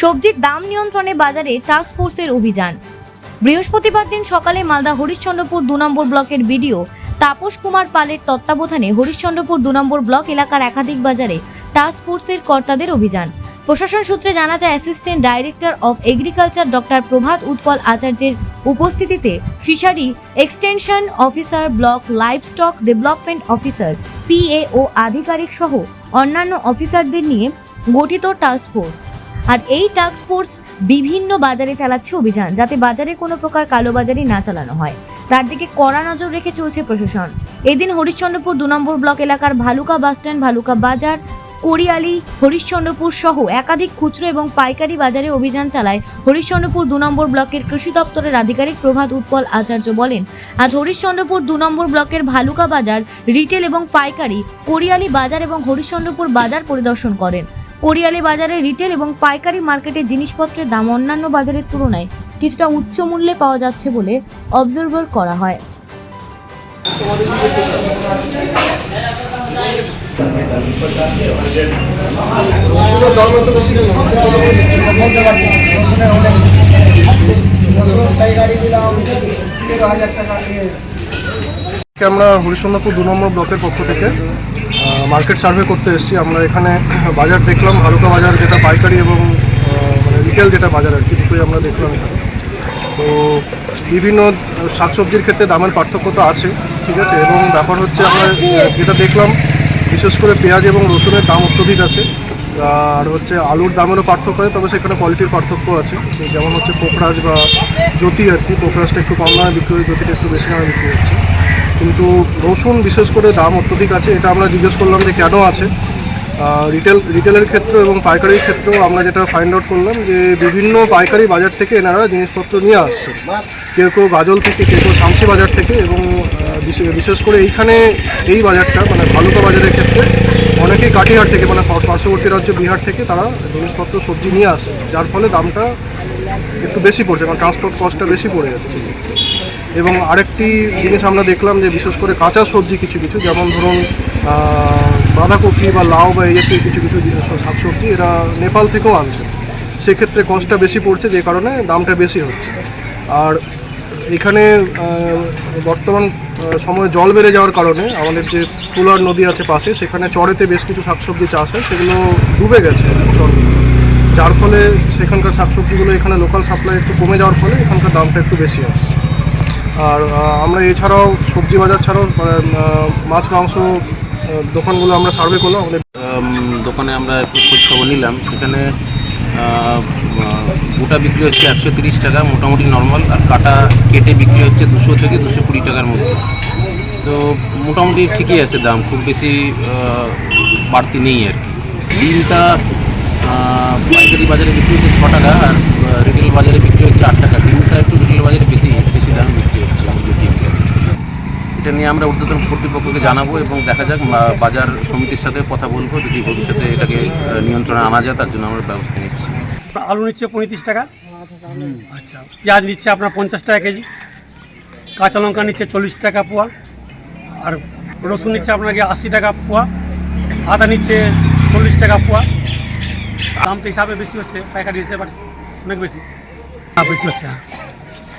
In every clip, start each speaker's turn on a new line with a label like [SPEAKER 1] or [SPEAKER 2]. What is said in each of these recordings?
[SPEAKER 1] সবজির দাম নিয়ন্ত্রণে বাজারে টাস্ক ফোর্সের অভিযান। বৃহস্পতিবার দিন সকালে মালদা হরিশ্চন্দ্রপুর দু নম্বর ব্লকের বিডিও তাপস কুমার পালের তত্ত্বাবধানে হরিশ্চন্দ্রপুর দু নম্বর ব্লক এলাকার একাধিক বাজারে টাস্ক ফোর্সের কর্তাদের অভিযান। প্রশাসন সূত্রে জানা যায় assistant director of agriculture doctor Prabhat Utpal আচার্যের উপস্থিতিতে fishery extension officer block livestock development officer PA ও আধিকারিক সহ অন্যান্য অফিসারদের নিয়ে গঠিত টাস্ক ফোর্স আর এই টাস্ক ফোর্স বিভিন্ন বাজারে চালাচ্ছে অভিযান, যাতে বাজারে কোনো প্রকার কালোবাজারি না চালানো হয়। তার দিকে কড়া নজর রেখে চলছে প্রশাসন। এদিন হরিশ্চন্দ্রপুর দু নম্বর ব্লক এলাকার ভালুকা বাসস্ট্যান্ড ভালুকা বাজার কোরিয়ালি হরিশ্চন্দ্রপুর সহ একাধিক খুচরো এবং পাইকারি বাজারে অভিযান চালায় হরিশ্চন্দ্রপুর দু নম্বর ব্লকের কৃষি দপ্তরের আধিকারিক প্রভাত উৎপল আচার্য বলেন, আজ হরিশ্চন্দ্রপুর দু নম্বর ব্লকের ভালুকা বাজার, রিটেল এবং পাইকারি কোরিয়ালি বাজার এবং হরিশ্চন্দ্রপুর বাজার পরিদর্শন করেন। কোরিয়ালি বাজারে রিটেল এবং পাইকারি মার্কেটে জিনিসপত্রের দাম অন্যান্য বাজারের তুলনায় কিছুটা উচ্চ মূল্যে পাওয়া যাচ্ছে বলে অবজারভার করা হয়।
[SPEAKER 2] আমরা হরিশ্চন্দ্রপুর দু নম্বর ব্লকের পক্ষ থেকে মার্কেট সার্ভে করতে এসেছি। আমরা এখানে বাজার দেখলাম, হালুকা বাজার যেটা পাইকারি এবং মানে রিটেল যেটা বাজার আর কি, দুটোই আমরা দেখলাম এখানে। তো বিভিন্ন শাকসবজির ক্ষেত্রে দামের পার্থক্য তো আছে, ঠিক আছে? এবং ব্যাপার হচ্ছে আমরা যেটা দেখলাম, বিশেষ করে পেঁয়াজ এবং রসুনের দাম অত্যধিক আছে। আর হচ্ছে আলুর দামেরও পার্থক্য হয় তবে সেখানে কোয়ালিটির পার্থক্য আছে। যেমন হচ্ছে পোখরাজ বা জ্যোতি আর কি পোখরাজটা একটু কম দামে বিক্রি হয় জ্যোতিটা একটু বেশি দামে বিক্রি হচ্ছে। কিন্তু রসুন বিশেষ করে দাম অত্যধিক আছে, এটা আমরা জিজ্ঞেস করলাম যে কেন আছে। রিটেল রিটেলের ক্ষেত্র এবং পাইকারির ক্ষেত্রেও আমরা যেটা ফাইন্ড আউট করলাম যে বিভিন্ন পাইকারি বাজার থেকে এনারা জিনিসপত্র নিয়ে আসছে কেউ কেউ গাজল থেকে, কেউ কেউ শামসি বাজার থেকে এবং বিশেষ করে এইখানে এই বাজারটা মানে ভালুকা বাজারের ক্ষেত্রে অনেকেই কাটিহাট থেকে মানে পার্শ্ববর্তী রাজ্য বিহার থেকে তারা জিনিসপত্র, সবজি নিয়ে আসে যার ফলে দামটা একটু বেশি পড়ছে কারণ ট্রান্সপোর্ট কস্টটা বেশি পড়ে যাচ্ছে। এবং আরেকটি জিনিস আমরা দেখলাম যে বিশেষ করে কাঁচা সবজি কিছু কিছু, যেমন ধরুন বাঁধাকপি বা লাউ বা এই জাতীয় কিছু কিছু শাকসবজি, এরা নেপাল থেকেও আনছে। সেক্ষেত্রে কস্টটা বেশি পড়ছে, যে কারণে দামটা বেশি হচ্ছে। আর এখানে বর্তমান সময়ে জল বেড়ে যাওয়ার কারণে আমাদের যে ফুলার নদী আছে পাশে, সেখানে চরেতে বেশ কিছু শাকসবজি চাষ হয়, সেগুলো ডুবে গেছে যার ফলে সেখানকার শাকসবজিগুলো এখানে লোকাল সাপ্লাই একটু কমে যাওয়ার ফলে এখানকার দামটা একটু বেশি আসছে। আর আমরা এছাড়াও সবজি বাজার ছাড়াও মাছ, মাংস দোকানগুলো আমরা সার্ভে করলাম। আমাদের
[SPEAKER 3] দোকানে আমরা একটু খোঁজ খবর নিলাম। সেখানে গোটা বিক্রি হচ্ছে একশো তিরিশ টাকা, মোটামুটি নর্মাল। আর কাটা কেটে বিক্রি হচ্ছে দুশো থেকে দুশো কুড়ি টাকার মধ্যে। তো মোটামুটি ঠিকই আছে দাম, খুব বেশি বাড়তি নেই আর কি। ডিমটা পাইকারি বাজারে বিক্রি হচ্ছে ছ টাকা, আর রিটেল বাজারে বিক্রি হচ্ছে আট টাকা। ডিমটা একটু রিটেল বাজারে বেশি বেশি দাম বিক্রি এটা নিয়ে আমরা ঊর্ধ্বতন কর্তৃপক্ষকে জানাব এবং দেখা যাক বাজার সমিতির সাথে কথা বলব, যদি ভবিষ্যতে এটাকে নিয়ন্ত্রণে আনা যায়, তার জন্য আমরা ব্যবস্থা নিচ্ছি।
[SPEAKER 4] আলু নিচ্ছে পঁয়ত্রিশ টাকা। আচ্ছা পেঁয়াজ নিচ্ছে আপনার পঞ্চাশ টাকা কেজি। কাঁচা লঙ্কা নিচ্ছে চল্লিশ টাকা পোয়া। আর রসুন নিচ্ছে আপনাকে আশি টাকা পোয়া। আদা নিচ্ছে চল্লিশ টাকা পোয়া। দামটা হিসাবে বেশি হচ্ছে, পাইকারি হিসেবে অনেক বেশি। হ্যাঁ বেশি হচ্ছে হ্যাঁ।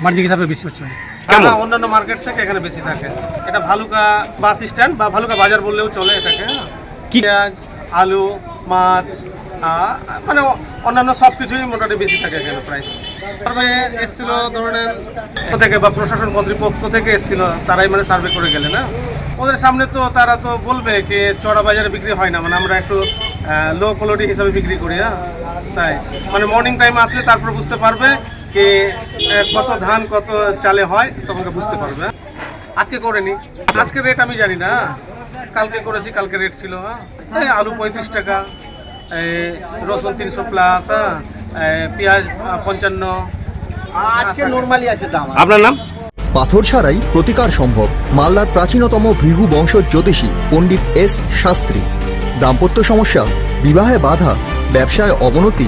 [SPEAKER 4] বাণিজ্যিক হিসাবে বেশি হচ্ছে।
[SPEAKER 5] কেন অন্যান্য মার্কেট থেকে এখানে বেশি থাকে। এটা ভালুকা বাস স্ট্যান্ড বা ভালুকা বাজার বললেও চলে এটাকে।
[SPEAKER 4] কি?
[SPEAKER 5] আলু মাছ মানে অন্যান্য সব কিছুই মোটামুটি বেশি থাকে এখানে প্রাইস সার্ভে এসেছিল ধরনের থেকে বা প্রশাসন কর্তৃপক্ষ থেকে এসেছিল তারাই মানে সার্ভে করে গেলে না ওদের সামনে তো তারা তো বলবে কি চড়া বাজারে বিক্রি হয় না মানে আমরা একটু লো কোয়ালিটি হিসাবে বিক্রি করি হ্যাঁ? তাই। মানে মর্নিং টাইম আসলে তারপর বুঝতে পারবে কি কত ধান কত চালে হয় তোমাকে বুঝতে পারবে? আজকে করিনি। আজকে রেট আমি জানি না। কালকে করেছি কালকে রেট ছিল হ্যাঁ। আলু পঁয়ত্রিশ টাকা এই রসুন তিনশো প্লাস হ্যাঁ। পেঁয়াজ পঞ্চান্ন। আজকে নর্মালি আছে দাম।
[SPEAKER 3] আপনার নাম?
[SPEAKER 6] পাথর ছাড়াই প্রতিকার সম্ভব। মালদার প্রাচীনতম ভৃহু বংশ জ্যোতিষী পণ্ডিত এস শাস্ত্রী। দাম্পত্য সমস্যা বিবাহে বাধা ব্যবসায় অবনতি